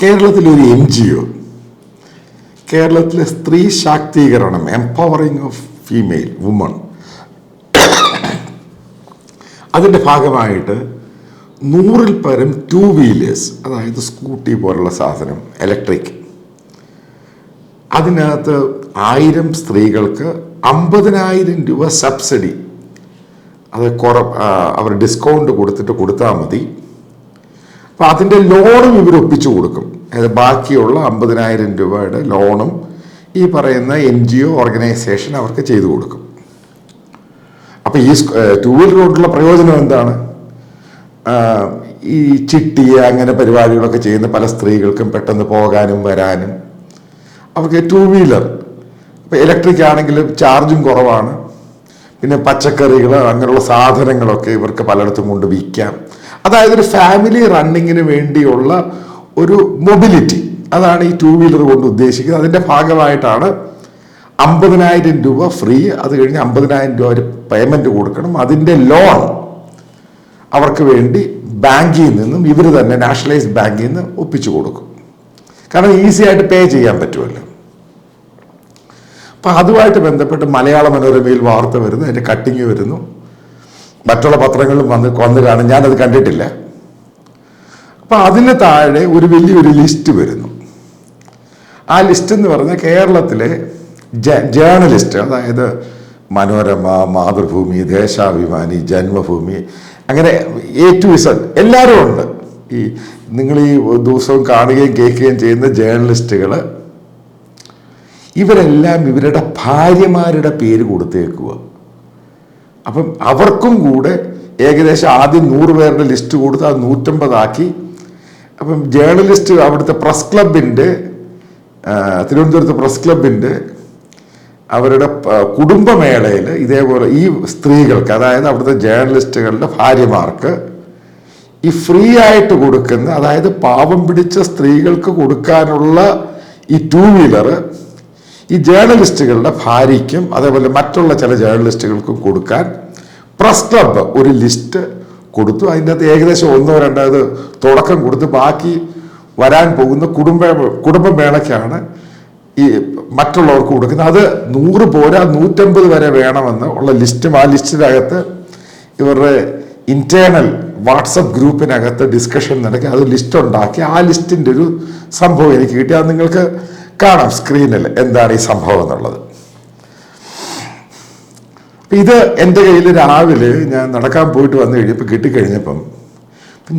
കേരളത്തിലൊരു N G O കേരളത്തിലെ സ്ത്രീ ശാക്തീകരണം എംപവറിങ് ഓഫ് ഫീമെയിൽ വുമൺ അതിന്റെ ഭാഗമായിട്ട് നൂറിൽ പരം ടു വീലേഴ്സ് അതായത് സ്കൂട്ടി പോലുള്ള സാധനം ഇലക്ട്രിക് അതിനകത്ത് ആയിരം സ്ത്രീകൾക്ക് അമ്പതിനായിരം രൂപ സബ്സിഡി അത് കുറ അവർ ഡിസ്കൗണ്ട് കൊടുത്തിട്ട് കൊടുത്താൽ മതി. അപ്പം അതിന്റെ ലോണും ഇവർ ഒപ്പിച്ചു കൊടുക്കും. അതായത് ബാക്കിയുള്ള അമ്പതിനായിരം രൂപയുടെ ലോണും ഈ പറയുന്ന എൻ ജി ഒ ഓർഗനൈസേഷൻ അവർക്ക് ചെയ്തു കൊടുക്കും. അപ്പോൾ ഈ ടൂ വീലർ കൊണ്ടുള്ള പ്രയോജനം എന്താണ്? ഈ ചിട്ടി അങ്ങനെ പരിപാടികളൊക്കെ ചെയ്യുന്ന പല സ്ത്രീകൾക്കും പെട്ടെന്ന് പോകാനും വരാനും. അവർക്ക് ടൂ വീലർ. ഇപ്പൊ ഇലക്ട്രിക് ആണെങ്കിൽ ചാർജും കുറവാണ്. പിന്നെ പച്ചക്കറികൾ അങ്ങനെയുള്ള സാധനങ്ങളൊക്കെ ഇവർക്ക് പലയിടത്തും കൊണ്ട് വിൽക്കാം. അതായത് ഒരു ഫാമിലി റണ്ണിങ്ങിന് വേണ്ടിയുള്ള ഒരു മൊബിലിറ്റി അതാണ് ഈ ടൂ വീലർ കൊണ്ട് ഉദ്ദേശിക്കുന്നത്. അതിന്റെ ഭാഗമായിട്ടാണ് അമ്പതിനായിരം രൂപ ഫ്രീ അത് കഴിഞ്ഞ് അമ്പതിനായിരം രൂപ ഒരു പേയ്മെന്റ് കൊടുക്കണം. അതിന്റെ ലോൺ അവർക്ക് വേണ്ടി ബാങ്കിൽ നിന്നും ഇവർ തന്നെ നാഷണലൈസ് ബാങ്കിൽ നിന്ന് ഒപ്പിച്ചു കൊടുക്കും. കാരണം ഈസി ആയിട്ട് പേ ചെയ്യാൻ പറ്റുമല്ലോ. അപ്പം അതുമായിട്ട് ബന്ധപ്പെട്ട് മലയാള മനോരമയിൽ വാർത്ത വരുന്നു. അതിന്റെ കട്ടിങ് വരുന്നു. മറ്റുള്ള പത്രങ്ങളിലും വന്ന് വന്ന് കാണും. ഞാനത് കണ്ടിട്ടില്ല. അപ്പം അതിന് താഴെ ഒരു വലിയൊരു ലിസ്റ്റ് വരുന്നു. ആ ലിസ്റ്റ് എന്ന് പറഞ്ഞാൽ കേരളത്തിലെ ജേർണലിസ്റ്റ് അതായത് മനോരമ മാതൃഭൂമി ദേശാഭിമാനി ജന്മഭൂമി അങ്ങനെ എ ടു ഇസഡ് എല്ലാവരും ഉണ്ട്. ഈ നിങ്ങൾ ഈ ദിവസവും കാണുകയും കേൾക്കുകയും ചെയ്യുന്ന ജേർണലിസ്റ്റുകൾ ഇവരെല്ലാം ഇവരുടെ ഭാര്യമാരുടെ പേര് കൊടുത്തേക്കുക അപ്പം അവർക്കും കൂടെ ഏകദേശം ആദ്യം നൂറ് പേരുടെ ലിസ്റ്റ് കൊടുത്ത് അത് നൂറ്റമ്പതാക്കി. അപ്പം ജേർണലിസ്റ്റ് അവിടുത്തെ പ്രസ് ക്ലബിന്റെ തിരുവനന്തപുരത്ത് പ്രസ് ക്ലബിന്റെ അവരുടെ കുടുംബമേളയിൽ ഇതേപോലെ ഈ സ്ത്രീകൾക്ക് അതായത് അവിടുത്തെ ജേർണലിസ്റ്റുകളുടെ ഭാര്യമാർക്ക് ഈ ഫ്രീ ആയിട്ട് കൊടുക്കുന്ന അതായത് പാവം പിടിച്ച സ്ത്രീകൾക്ക് കൊടുക്കാനുള്ള ഈ ടൂ വീലർ ഈ ജേർണലിസ്റ്റുകളുടെ ഭാര്യയ്ക്കും അതേപോലെ മറ്റുള്ള ചില ജേർണലിസ്റ്റുകൾക്കും കൊടുക്കാൻ പ്രസ് ക്ലബ്ബ് ഒരു ലിസ്റ്റ് കൊടുത്തു. അതിന്റെ അകത്ത് ഏകദേശം ഒന്നോ രണ്ടോ അത് തുടക്കം കൊടുത്ത് ബാക്കി വരാൻ പോകുന്ന കുടുംബ കുടുംബമേളയ്ക്കാണ് ഈ മറ്റുള്ളവർക്ക് കൊടുക്കുന്നത്. അത് നൂറ് പോരാ നൂറ്റമ്പത് വരെ വേണമെന്ന് ഉള്ള ലിസ്റ്റും ആ ലിസ്റ്റിനകത്ത് ഇവരുടെ ഇന്റേണൽ വാട്സപ്പ് ഗ്രൂപ്പിനകത്ത് ഡിസ്കഷൻ നടക്കി അത് ലിസ്റ്റ് ഉണ്ടാക്കി ആ ലിസ്റ്റിന്റെ ഒരു സംഭവം എനിക്ക് കിട്ടി. അത് നിങ്ങൾക്ക് കാണാം സ്ക്രീനിൽ എന്താണ് ഈ സംഭവം എന്നുള്ളത്. ഇത് എന്റെ കയ്യിൽ രാവിലെ ഞാൻ നടക്കാൻ പോയിട്ട് വന്നു കഴിഞ്ഞപ്പോൾ കിട്ടിക്കഴിഞ്ഞപ്പം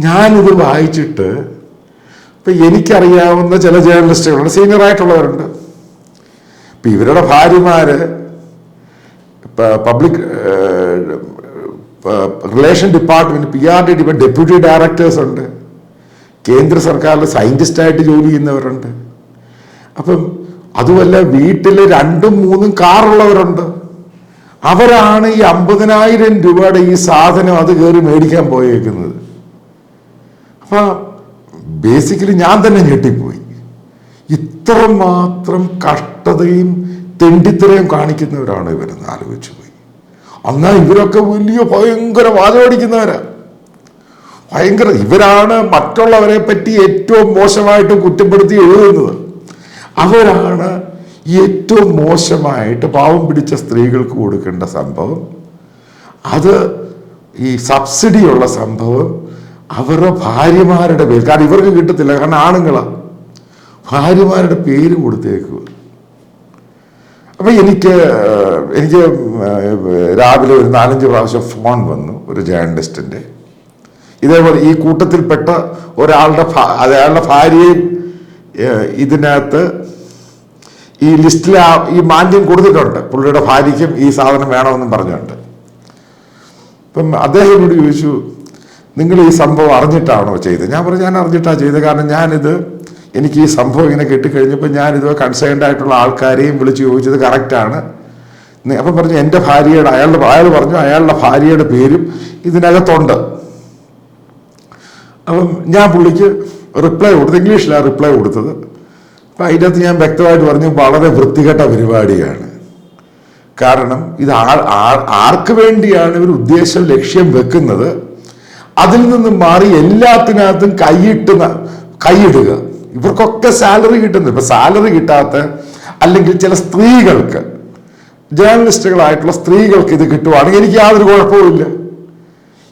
ഞാനിത് വായിച്ചിട്ട് ഇപ്പം എനിക്കറിയാവുന്ന ചില ജേർണലിസ്റ്റുകളുണ്ട് സീനിയർ ആയിട്ടുള്ളവരുണ്ട് ഇപ്പം ഇവരുടെ ഭാര്യമാർ public relation department P R D depart deputy directors ഉണ്ട്. കേന്ദ്ര സർക്കാരിൽ സയന്റിസ്റ്റായിട്ട് ജോലി ചെയ്യുന്നവരുണ്ട്. അപ്പം അതുമല്ല വീട്ടിൽ രണ്ടും മൂന്നും കാറുള്ളവരുണ്ട്. അവരാണ് ഈ അമ്പതിനായിരം രൂപയുടെ ഈ സാധനം അത് കയറി മേടിക്കാൻ പോയേക്കുന്നത്. അപ്പൊ ബേസിക്കലി ഞാൻ തന്നെ ഞെട്ടിപ്പോയി. ഇത്രമാത്രം കഷ്ടതയും തെണ്ടിത്തരയും കാണിക്കുന്നവരാണ് ഇവരെന്ന് ആലോചിച്ചു പോയി. എന്നാൽ ഇവരൊക്കെ വലിയ ഭയങ്കര വാചമടിക്കുന്നവരാ ഭയങ്കര ഇവരാണ് മറ്റുള്ളവരെ പറ്റി ഏറ്റവും മോശമായിട്ട് കുറ്റപ്പെടുത്തി എഴുതുന്നത്. അവരാണ് ഏറ്റവും മോശമായിട്ട് പാവം പിടിച്ച സ്ത്രീകൾക്ക് കൊടുക്കേണ്ട സംഭവം. അത് ഈ സബ്സിഡിയുള്ള സംഭവം അവരുടെ ഭാര്യമാരുടെ പേര്. കാരണം ഇവർക്ക് കിട്ടത്തില്ല കാരണം ആണുങ്ങളാണ് ഭാര്യമാരുടെ പേര് കൊടുത്തേക്കുക. അപ്പൊ എനിക്ക് എനിക്ക് രാവിലെ ഒരു നാലഞ്ച് പ്രാവശ്യം ഫോൺ വന്നു ഒരു ജേർണലിസ്റ്റിന്റെ ഇതേപോലെ ഈ കൂട്ടത്തിൽപ്പെട്ട ഒരാളുടെ അയാളുടെ ഭാര്യയും ഇതിനകത്ത് ഈ ലിസ്റ്റിൽ ആ ഈ മാന്യം കൊടുത്തിട്ടുണ്ട്. പുള്ളിയുടെ ഭാര്യയ്ക്കും ഈ സാധനം വേണമെന്നും പറഞ്ഞുകൊണ്ട്. അപ്പം അദ്ദേഹം എന്നോട് ചോദിച്ചു നിങ്ങൾ ഈ സംഭവം അറിഞ്ഞിട്ടാണോ ചെയ്തത്? ഞാൻ പറഞ്ഞു ഞാൻ അറിഞ്ഞിട്ടാണ് ചെയ്തത്. കാരണം ഞാനിത് എനിക്ക് ഈ സംഭവം ഇങ്ങനെ കിട്ടിക്കഴിഞ്ഞപ്പോൾ ഞാനിത് കൺസേൺഡ് ആയിട്ടുള്ള ആൾക്കാരെയും വിളിച്ച് ചോദിച്ചത് കറക്റ്റാണ് അപ്പം പറഞ്ഞു എന്റെ ഭാര്യയുടെ അയാളുടെ അയാൾ പറഞ്ഞു അയാളുടെ ഭാര്യയുടെ പേരും ഇതിനകത്തുണ്ട്. അപ്പം ഞാൻ പുള്ളിക്ക് റിപ്ലൈ കൊടുത്ത് ഇംഗ്ലീഷിലാണ് റിപ്ലൈ കൊടുത്തത്. അപ്പം അതിനകത്ത് ഞാൻ വ്യക്തമായിട്ട് പറഞ്ഞു വളരെ വൃത്തികെട്ട പരിപാടിയാണ്. കാരണം ഇത് ആർക്ക് വേണ്ടിയാണ് ഇവർ ഉദ്ദേശം ലക്ഷ്യം വെക്കുന്നത്? അതിൽ നിന്ന് മാറി എല്ലാത്തിനകത്തും കൈയിട്ട് കൈയിടുക. ഇവർക്കൊക്കെ സാലറി കിട്ടുന്നു ഇപ്പം സാലറി കിട്ടാത്ത അല്ലെങ്കിൽ ചില സ്ത്രീകൾക്ക് ജേർണലിസ്റ്റുകളായിട്ടുള്ള സ്ത്രീകൾക്ക് ഇത് കിട്ടുവാണെങ്കിൽ എനിക്ക് യാതൊരു കുഴപ്പവുമില്ല.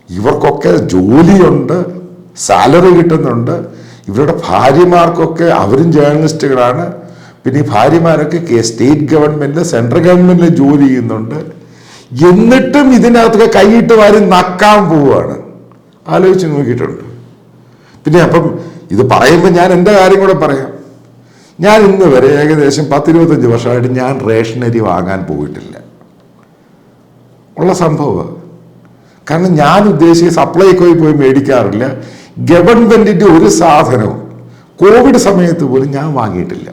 ഇവർക്കൊക്കെ ജോലിയുണ്ട് സാലറി കിട്ടുന്നുണ്ട്. ഇവരുടെ ഭാര്യമാർക്കൊക്കെ അവരും ജേർണലിസ്റ്റുകളാണ് പിന്നെ ഈ ഭാര്യമാരൊക്കെ സ്റ്റേറ്റ് ഗവൺമെന്റിൽ സെൻട്രൽ ഗവൺമെന്റിൽ ജോലി ചെയ്യുന്നുണ്ട്. എന്നിട്ടും ഇതിനകത്തൊക്കെ കൈയിട്ട് വാരി നക്കാൻ പോവുകയാണ്. ആലോചിച്ച് നോക്കിയിട്ടുണ്ട്. പിന്നെ അപ്പം ഇത് പറയുമ്പോൾ ഞാൻ എന്റെ കാര്യം കൂടെ പറയാം. ഞാൻ ഇന്ന് വരെ ഏകദേശം പത്തിരുപത്തഞ്ച് വർഷമായിട്ട് ഞാൻ റേഷനരി വാങ്ങാൻ പോയിട്ടില്ല. ഉള്ള സംഭവമാണ്. കാരണം ഞാൻ ഉദ്ദേശിച്ച സപ്ലൈക്കോയിൽ പോയി മേടിക്കാറില്ല. ഗവൺമെന്റിന്റെ ഒരു സാധനവും കോവിഡ് സമയത്ത് പോലും ഞാൻ വാങ്ങിയിട്ടില്ല.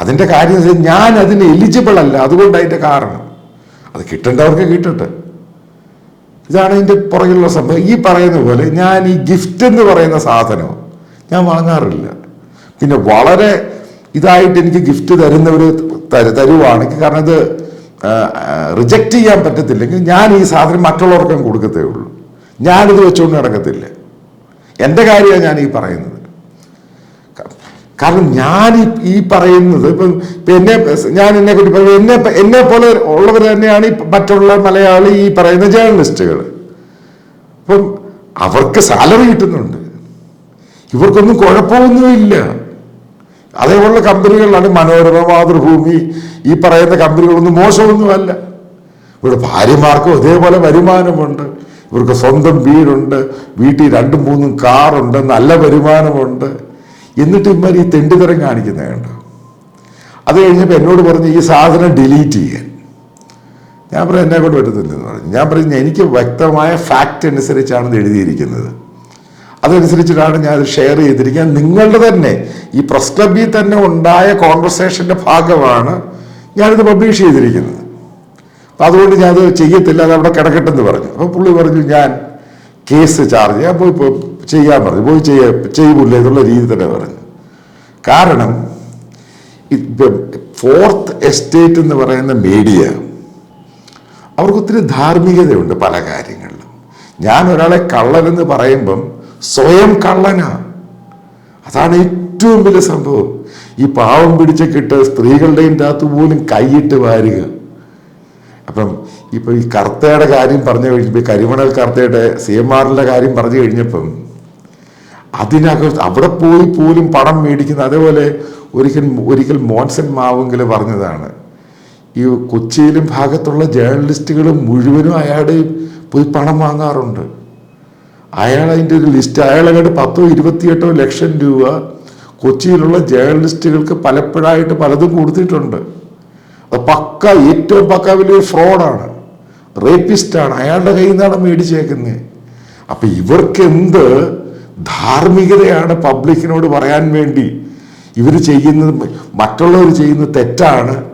അതിന്റെ കാര്യം ഞാൻ അതിന് എലിജിബിൾ അല്ല. അതുകൊണ്ട് അതിന്റെ കാരണം. അത് കിട്ടേണ്ടവർക്ക് കിട്ടട്ടെ. ഇതാണ് അതിന്റെ പുറകിലുള്ള സംഭവം. ഈ പറയുന്ന പോലെ ഞാൻ ഈ ഗിഫ്റ്റ് എന്ന് പറയുന്ന സാധനം ഞാൻ വാങ്ങാറില്ല. പിന്നെ വളരെ ഇതായിട്ട് എനിക്ക് ഗിഫ്റ്റ് തരുന്നവർ തരു തരുവാണെങ്കിൽ കാരണം ഇത് റിജക്റ്റ് ചെയ്യാൻ പറ്റത്തില്ലെങ്കിൽ ഞാൻ ഈ സാധനം മറ്റുള്ളവർക്കും കൊടുക്കത്തേ ഉള്ളൂ. ഞാനിത് വെച്ചുകൊണ്ട് നടക്കത്തില്ല. എന്റെ കാര്യമാണ് ഞാൻ ഈ പറയുന്നത്. കാരണം ഞാൻ ഈ പറയുന്നത് ഇപ്പം ഇപ്പം എന്നെ ഞാൻ എന്നെ കുറിച്ച് പറയുന്നത് എന്നെ എന്നെ പോലെ ഉള്ളവർ തന്നെയാണ് ഈ മറ്റുള്ള മലയാളി ഈ പറയുന്ന ജേർണലിസ്റ്റുകൾ അപ്പം അവർക്ക് സാലറി കിട്ടുന്നുണ്ട്. ഇവർക്കൊന്നും കുഴപ്പമൊന്നുമില്ല അതേപോലുള്ള കമ്പനികളിലാണ് മനോരമ മാതൃഭൂമി ഈ പറയുന്ന കമ്പനികളൊന്നും മോശമൊന്നുമല്ല. ഇവിടെ ഭാര്യമാർക്കും അതേപോലെ വരുമാനമുണ്ട്. ഇവർക്ക് സ്വന്തം വീടുണ്ട് വീട്ടിൽ രണ്ടും മൂന്നും കാറുണ്ട് നല്ല വരുമാനമുണ്ട്. എന്നിട്ട് ഇവർ ഈ തെണ്ടിത്തരം കാണിക്കുന്നത് കണ്ടോ? അത് കഴിഞ്ഞപ്പോൾ എന്നോട് പറഞ്ഞു ഈ സാധനം ഡിലീറ്റ് ചെയ്യാൻ. ഞാൻ പറഞ്ഞു എന്നെ കൊണ്ട് പറ്റത്തില്ലെന്ന് പറഞ്ഞു. ഞാൻ പറഞ്ഞു എനിക്ക് വ്യക്തമായ ഫാക്റ്റ് അനുസരിച്ചാണ് എഴുതിയിരിക്കുന്നത്. അതനുസരിച്ചിട്ടാണ് ഞാൻ അത് ഷെയർ ചെയ്തിരിക്കുന്നത് നിങ്ങളുടെ തന്നെ ഈ പ്രസ് ക്ലബിൽ തന്നെ ഉണ്ടായ കോൺവെർസേഷന്റെ ഭാഗമാണ് ഞാനിത് പബ്ലിഷ് ചെയ്തിരിക്കുന്നത്. അതുകൊണ്ട് ഞാൻ അത് ചെയ്യത്തില്ല അത് അവിടെ കിടക്കട്ടെന്ന് പറഞ്ഞു. അപ്പോൾ പുള്ളി പറഞ്ഞു ഞാൻ കേസ് ചാർജ് ഞാൻ പോയി ചെയ്യാൻ പറഞ്ഞു. പോയി ചെയ്യ ചെയ്യൂല എന്നുള്ള രീതി തന്നെ പറഞ്ഞു. കാരണം ഫോർത്ത് എസ്റ്റേറ്റ് എന്ന് പറയുന്ന മീഡിയ അവർക്ക് ഒത്തിരി ധാർമ്മികതയുണ്ട് പല കാര്യങ്ങളിലും. ഞാൻ ഒരാളെ കള്ളനെന്ന് പറയുമ്പം സ്വയം കള്ളനാ. അതാണ് ഏറ്റവും വലിയ സംഭവം. ഈ പാവം പിടിച്ച കിട്ട് സ്ത്രീകളുടെയും അകത്ത് പോലും കൈയിട്ട് വാരുക. അപ്പം ഇപ്പൊ ഈ കർത്തയുടെ കാര്യം പറഞ്ഞു കഴിഞ്ഞപ്പോൾ കരിമണൽ കർത്തയുടെ സി എം ആറിന്റെ കാര്യം പറഞ്ഞു കഴിഞ്ഞപ്പം അതിനകത്ത് അവിടെ പോയി പോലും പണം മേടിക്കുന്ന അതേപോലെ ഒരിക്കൽ ഒരിക്കൽ മോൻസൻ മാവെങ്കിൽ പറഞ്ഞതാണ്. ഈ കൊച്ചിയിലും ഭാഗത്തുള്ള ജേർണലിസ്റ്റുകൾ മുഴുവനും അയാളുടെ പോയി പണം വാങ്ങാറുണ്ട്. അയാൾ അതിന്റെ ഒരു ലിസ്റ്റ് അയാൾ അങ്ങോട്ട് പത്തോ ഇരുപത്തിയെട്ടോ ലക്ഷം രൂപ കൊച്ചിയിലുള്ള ജേർണലിസ്റ്റുകൾക്ക് പലപ്പോഴായിട്ട് പലതും കൊടുത്തിട്ടുണ്ട്. അത് പക്ക ഏറ്റവും പക്ക വലിയൊരു ഫ്രോഡാണ് റേപ്പിസ്റ്റാണ് അയാളുടെ കയ്യിൽ നിന്നാണ് മേടിച്ചേക്കുന്നത്. അപ്പൊ ഇവർക്ക് എന്ത് ധാർമ്മികതയാണ് പബ്ലിക്കിനോട് പറയാൻ വേണ്ടി. ഇവർ ചെയ്യുന്നത് മറ്റുള്ളവർ ചെയ്യുന്നത് തെറ്റാണ്.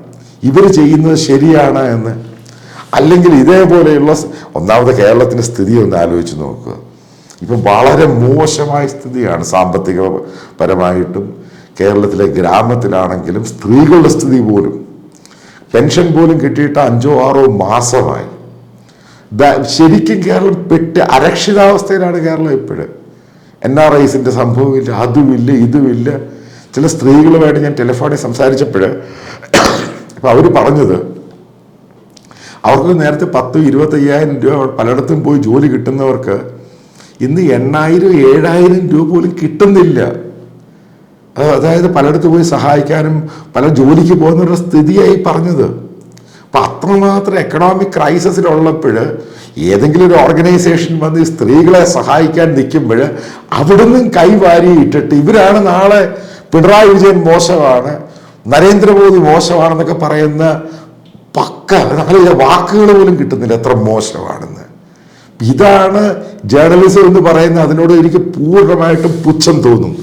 ഇവർ ചെയ്യുന്നത് ശരിയാണ് എന്ന്. അല്ലെങ്കിൽ ഇതേപോലെയുള്ള ഒന്നാമത് കേരളത്തിന്റെ സ്ഥിതി ഒന്ന് ആലോചിച്ച് നോക്കുക. ഇപ്പം വളരെ മോശമായ സ്ഥിതിയാണ് സാമ്പത്തിക പരമായിട്ടും കേരളത്തിലെ ഗ്രാമത്തിലാണെങ്കിലും സ്ത്രീകളുടെ സ്ഥിതി പോലും. പെൻഷൻ പോലും കിട്ടിയിട്ട് അഞ്ചോ ആറോ മാസമായി. ശരിക്കും കേരളം പെട്ട് അരക്ഷിതാവസ്ഥയിലാണ് കേരളം ഇപ്പോഴും. എൻ ആർ ഐസിന്റെ സംഭവമില്ല അതുമില്ല ഇതുമില്ല. ചില സ്ത്രീകളുമായിട്ട് ഞാൻ ടെലിഫോണിൽ സംസാരിച്ചപ്പോൾ അപ്പൊ അവർ പറഞ്ഞത് അവർക്ക് നേരത്തെ പത്ത് ഇരുപത്തയ്യായിരം രൂപ പലയിടത്തും പോയി ജോലി കിട്ടുന്നവർക്ക് ഇന്ന് എണ്ണായിരം ഏഴായിരം രൂപ പോലും കിട്ടുന്നില്ല. അതായത് പലയിടത്ത് പോയി സഹായിക്കാനും പല ജോലിക്ക് പോകുന്നവരുടെ സ്ഥിതിയായി പറഞ്ഞത്. അപ്പം അത്രമാത്രം എക്കണോമിക് ക്രൈസിസിലുള്ളപ്പോൾ ഏതെങ്കിലും ഒരു ഓർഗനൈസേഷൻ വന്ന് സ്ത്രീകളെ സഹായിക്കാൻ നിൽക്കുമ്പോൾ അവിടുന്ന് കൈവാരി ഇട്ടിട്ട് ഇവരാണ് നാളെ പിണറായി വിജയൻ മോശമാണ് നരേന്ദ്രമോദി മോശമാണെന്നൊക്കെ പറയുന്ന പക്ക നാല് വാക്കുകൾ പോലും കിട്ടുന്നില്ല എത്ര മോശമാണെന്ന്. ഇതാണ് ജേർണലിസം എന്ന് പറയുന്നത് അതിനോട് എനിക്ക് പൂർണമായിട്ടും പുച്ഛം തോന്നും